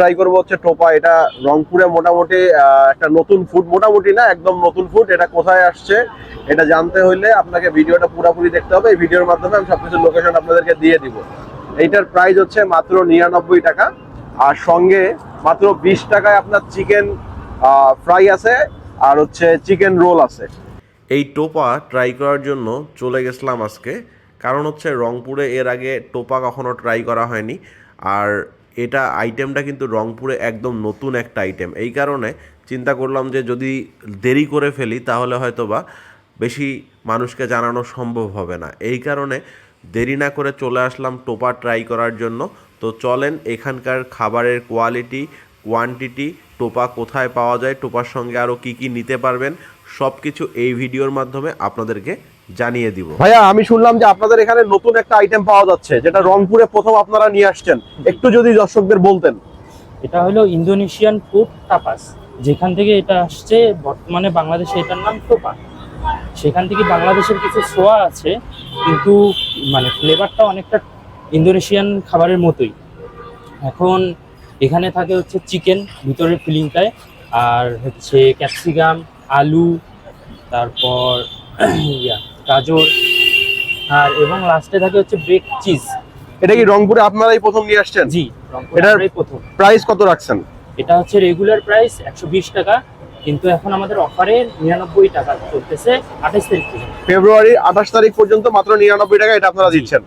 Try করব হচ্ছে টোপা, এটা রংপুরে মোটামুটি একটা নতুন ফুড মোটামুটি না, একদম নতুন ফুড এটা কোথায় আসছে, এটা জানতে হইলে আপনাকে ভিডিওটা পুরোপুরি দেখতে হবে, এই ভিডিওর মাধ্যমে আমি সবকিছু লোকেশন আপনাদেরকে দিয়ে দিব। এইটার প্রাইস হচ্ছে মাত্র নিরানব্বই টাকা, আর সঙ্গে মাত্র বিশ টাকায় আপনার চিকেন ফ্রাই আছে, আর হচ্ছে চিকেন রোল আছে। এই টোপা ট্রাই করার জন্য চলে গেছিলাম আজকে, কারণ হচ্ছে রংপুরে এর আগে টোপা কখনো ট্রাই করা হয়নি, আর এটা আইটেমটা কিন্তু রংপুরে একদম নতুন একটা আইটেম এই কারণে চিন্তা করলাম যে যদি দেরি করে ফেলি, তাহলে হয়তো বা বেশি মানুষকে জানানো সম্ভব হবে না। এই কারণে দেরি না করে চলে আসলাম টোপা ট্রাই করার জন্য। তো চলেন, এখানকার খাবারের কোয়ালিটি কোয়ান্টিটি টোপা কোথায় পাওয়া যায়, টোপার সঙ্গে আরও কি কি নিতে পারবেন সব কিছু এই ভিডিওর মাধ্যমে আপনাদেরকে জানিয়ে দিব। ভাইয়া আমি শুনলাম যে আপনাদের এখানে নতুন একটা আইটেম পাওয়া যাচ্ছে যেটা রংপুরে প্রথম আপনারা নিয়ে আসছেন। একটু যদি দর্শকদের বলতেন। এটা হলো ইন্দোনেশিয়ান ফুড টাপাস। যেখান থেকে এটা আসছে বর্তমানে বাংলাদেশে এটার নাম টোপা। সেখান থেকে বাংলাদেশের কিছু সোয়া আছে কিন্তু মানে ফ্লেভারটা অনেকটা ইন্দোনেশিয়ান খাবারের মতোই। এখন এখানে থাকে হচ্ছে চিকেন ভিতরের ফিলিংটায় আর হচ্ছে ক্যাপসিকাম আলু তারপর ইয়া গাজর আর এবং লাস্টে থাকে হচ্ছে বেক চিজ এটা কি রংপুরে আপনারাই প্রথম নিয়ে আসছেন? জি এটার- প্রথম। প্রাইস কত রাখছেন? এটা হচ্ছে রেগুলার প্রাইস একশো বিশ টাকা কিন্তু এখন আমাদের অফারে নিরানব্বই টাকা চলতেছে আঠাশ তারিখ থেকে। ফেব্রুয়ারি আঠাশ তারিখ পর্যন্ত মাত্র নিরানব্বই টাকা এটা আপনারা। দিচ্ছেন।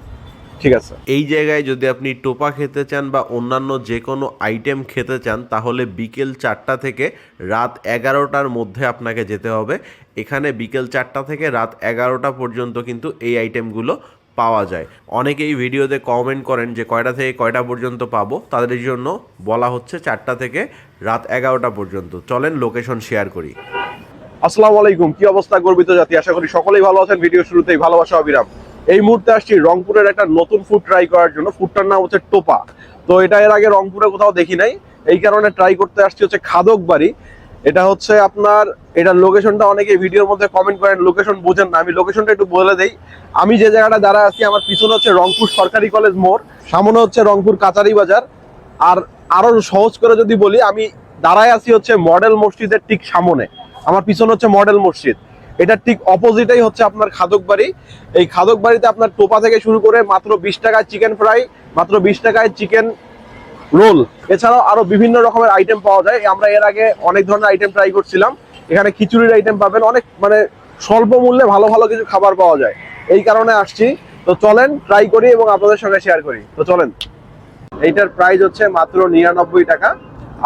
ঠিক আছে। এই জায়গায় যদি আপনি টোপা খেতে চান বা অন্যান্য যে কোনো আইটেম খেতে চান তাহলে বিকেল চারটা থেকে রাত এগারোটার মধ্যে আপনাকে যেতে হবে। এখানে বিকেল চারটা থেকে রাত এগারোটা পর্যন্ত কিন্তু এই আইটেমগুলো পাওয়া যায়। অনেকেই ভিডিওতে কমেন্ট করেন যে কয়টা থেকে কয়টা পর্যন্ত পাবো। তাদের জন্য বলা হচ্ছে চারটা থেকে রাত এগারোটা পর্যন্ত। চলেন লোকেশন শেয়ার করি। আসসালামু আলাইকুম। কি অবস্থা গর্বিত জাতি? আশা করি সকলেই ভালো আছেন। ভিডিও শুরুতেই ভালোবাসা অবিরাম। এই মুহূর্তে আসছি রংপুরের একটা নতুন ফুড ট্রাই করার জন্য। ফুডটার নাম হচ্ছে টোপা। তো এটা এর আগে রংপুরে কোথাও দেখি নাই। এই কারণে ট্রাই করতে আসছি হচ্ছে খাদক বাড়ি এটা হচ্ছে আপনার এটার লোকেশনটা অনেকে ভিডিওর মধ্যে কমেন্ট করেন লোকেশন বোঝেন না। আমি লোকেশনটা একটু বলে দেই। আমি যে জায়গাটা দাঁড়ায় আছি, আমার পিছনে হচ্ছে রংপুর সরকারি কলেজ মোড়। সামনে হচ্ছে রংপুর কাচারি বাজার। আর আরও সহজ করে যদি বলি, আমি দাঁড়ায় আছি হচ্ছে মডেল মসজিদের ঠিক সামনে। আমার পিছনে হচ্ছে মডেল মসজিদ। এটা ঠিক অপোজিটেই হচ্ছে আপনার খাদক বাড়ি। এই খাদক বাড়িতে আপনার টোপা থেকে শুরু করে মাত্র বিশ টাকায় চিকেন ফ্রাই মাত্র বিশ টাকায় চিকেন রোল এছাড়াও আরও বিভিন্ন রকমের আইটেম পাওয়া যায়। আমরা এর আগে অনেক ধরনের আইটেম ট্রাই করছিলাম। এখানে খিচুড়ির আইটেম পাবেন। অনেক মানে স্বল্প মূল্যে ভালো ভালো কিছু খাবার পাওয়া যায়। এই কারণে আসছি। তো চলেন ট্রাই করি এবং আপনাদের সঙ্গে শেয়ার করি। তো চলেন। এইটার প্রাইস হচ্ছে মাত্র নিরানব্বই টাকা।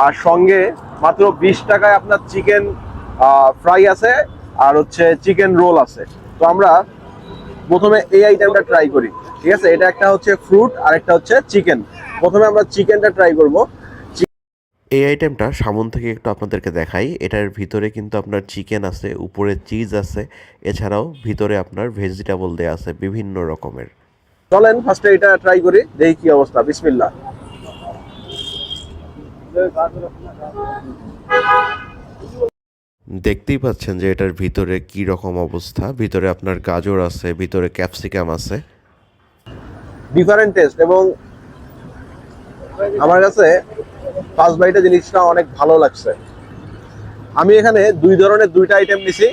আর সঙ্গে মাত্র বিশ টাকায় আপনার চিকেন ফ্রাই আছে। আর হচ্ছে চিকেন রোল আছে। তো আমরা প্রথমে এই আইটেমটা ট্রাই করি ঠিক আছে? এটা একটা হচ্ছে ফ্রুট আর একটা হচ্ছে চিকেন প্রথমে আমরা চিকেনটা ট্রাই করব। এই আইটেমটা সামন থেকে একটু আপনাদেরকে দেখাই। এটার ভিতরে কিন্তু আপনার চিকেন আছে উপরে চিজ আছে এছাড়াও ভিতরে আপনার ভেজিটেবল দেওয়া আছে বিভিন্ন রকমের। চলেন ফার্স্টে এটা ট্রাই করি দেখি কি অবস্থা বিসমিল্লাহ। দেখতেই পাচ্ছেন যে এটার ভিতরে কি রকম অবস্থা। ভিতরে আপনার গাজর আছে, ভিতরে ক্যাপসিকাম আছে। ডিফারেন্ট টেস্ট এবং আমার কাছে পাঁচ বাইটা জিনিসটা অনেক ভালো লাগছে। আমি এখানে দুই ধরনের দুইটা আইটেম নিছি।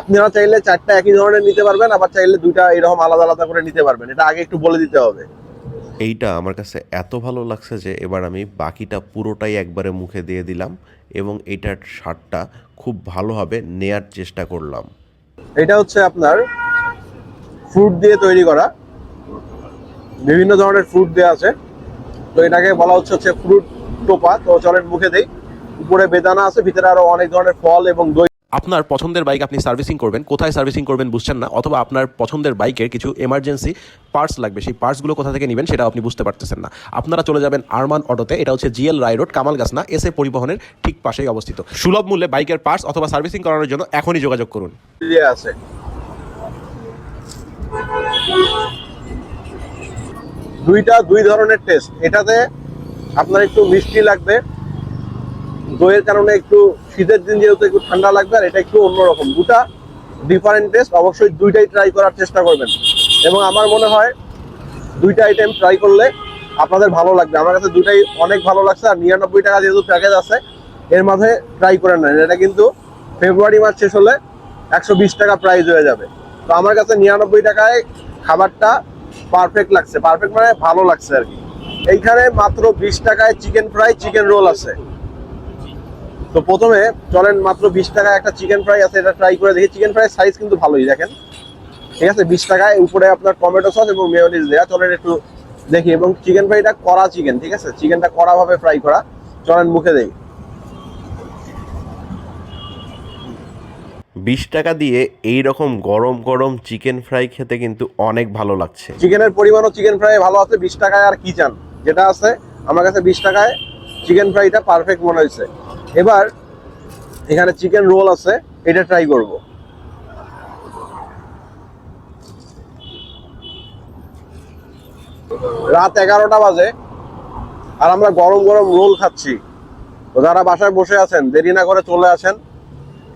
আপনারা চাইলে চারটা একই ধরনের নিতে পারবেন, আবার চাইলে দুইটা এরকম আলাদা আলাদা করে নিতে পারবেন। এটা আগে একটু বলে দিতে হবে। এইটা আমার কাছে এত ভালো লাগছে যে এবার আমি বাকিটা পুরোটাই একবারে মুখে দিয়ে দিলাম এবং এটার স্বাদটা খুব ভালোভাবে নেয়ার চেষ্টা করলাম। এটা হচ্ছে আপনার ফ্রুট দিয়ে তৈরি করা। বিভিন্ন ধরনের ফ্রুট দেওয়া আছে। তো এটাকে বলা হচ্ছে হচ্ছে ফ্রুট টোপা। তো চলেন মুখে দেই। উপরে বেদানা আছে, ভিতরে আরও অনেক ধরনের ফল এবং দই আপনার পছন্দের বাইক আপনি সার্ভিসিং করবেন, কোথায় সার্ভিসিং করবেন বুঝছেন না, অথবা আপনার পছন্দের বাইকের কিছু এমার্জেন্সি পার্টস লাগবে, সেই পার্টসগুলো কোথা থেকে নেবেন সেটা আপনি বুঝতে পারতেছেন না। আপনারা চলে যাবেন আরমান অটোতে এটা হচ্ছে জিএল রায় রোড কামাল গাছনা এস এ পরিবহনের ঠিক পাশেই অবস্থিত। সুলভ মূল্যে বাইকের পার্টস অথবা সার্ভিসিং করানোর জন্য এখনই যোগাযোগ করুন। আছে। দুইটা দুই ধরনের টেস্ট এটাতে আপনার একটু মিষ্টি লাগবে দইয়ের কারণে একটু শীতের দিন যেহেতু একটু ঠান্ডা লাগবে আর এটা একটু অন্যরকম। দুটা ডিফারেন্ট টেস্ট অবশ্যই দুইটাই ট্রাই করার চেষ্টা করবেন। এবং আমার মনে হয় দুইটা আইটেম ট্রাই করলে আপনাদের ভালো লাগবে। আমার কাছে দুটাই অনেক ভালো লাগছে আর নিরানব্বই টাকা যেহেতু প্যাকেজ আছে, এর মাঝে ট্রাই করে নেন। এটা কিন্তু ফেব্রুয়ারি মাস শেষ হলে একশো বিশ টাকা প্রাইস হয়ে যাবে। তো আমার কাছে নিরানব্বই টাকায় খাবারটা পারফেক্ট লাগছে। পারফেক্ট মানে ভালো লাগছে আর কি। এইখানে মাত্র বিশ টাকায় চিকেন ফ্রাই চিকেন রোল আছে। তো প্রথমে চলেন মাত্র বিশ টাকায় একটা চিকেন ফ্রাই আছে এটা ট্রাই করে দেখি। চিকেন ফ্রাই সাইজ কিন্তু ভালোই দেখেন। ঠিক আছে? বিশ টাকায় উপরে আপনার টমেটো সস এবং মেয়োনিজ দেওয়া চলেন একটু দেখি। এবং চিকেন ফ্রাইটা কড়া চিকেন ঠিক আছে? চিকেনটা কড়া ভাবে ফ্রাই করা। চলেন মুখে দেই। বিশ টাকা দিয়ে এই রকম গরম গরম চিকেন ফ্রাই খেতে কিন্তু অনেক ভালো লাগছে। চিকেনের পরিমাণও চিকেন ফ্রাই ভালো আছে। বিশ টাকায় আর কি চান? যেটা আছে আমার কাছে বিশ টাকায় চিকেন ফ্রাইটা পারফেক্ট মনে হয়েছে। এবার এখানে চিকেন রোল আছে, এটা ট্রাই করব। রাত এগারোটা বাজে, আর আমরা গরম গরম রোল খাচ্ছি। তো যারা বাসায় বসে আছেন, দেরি না করে চলে আসেন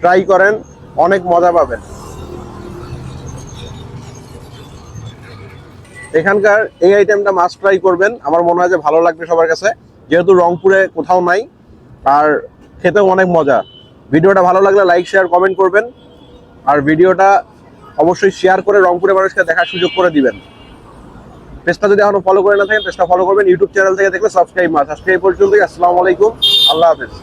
ট্রাই করেন, অনেক মজা পাবেন। এখানকার এই আইটেমটা মাস্ট ট্রাই করবেন, আমার মনে হয় যে ভালো লাগবে সবার কাছে, যেহেতু রংপুরে কোথাও নাই, আর খেতেও অনেক মজা। ভিডিওটা ভালো লাগলে লাইক শেয়ার কমেন্ট করবেন। আর ভিডিওটা অবশ্যই শেয়ার করে রংপুরের মানুষকে দেখার সুযোগ করে দিবেন। পেজটা যদি এখনও ফলো করে না থাকেন, পেজটা ফলো করবেন। ইউটিউব চ্যানেল থেকে দেখলে সাবস্ক্রাইব মাস আজকে এই পর্যন্তই আসসালামু আলাইকুম। আল্লাহ হাফেজ।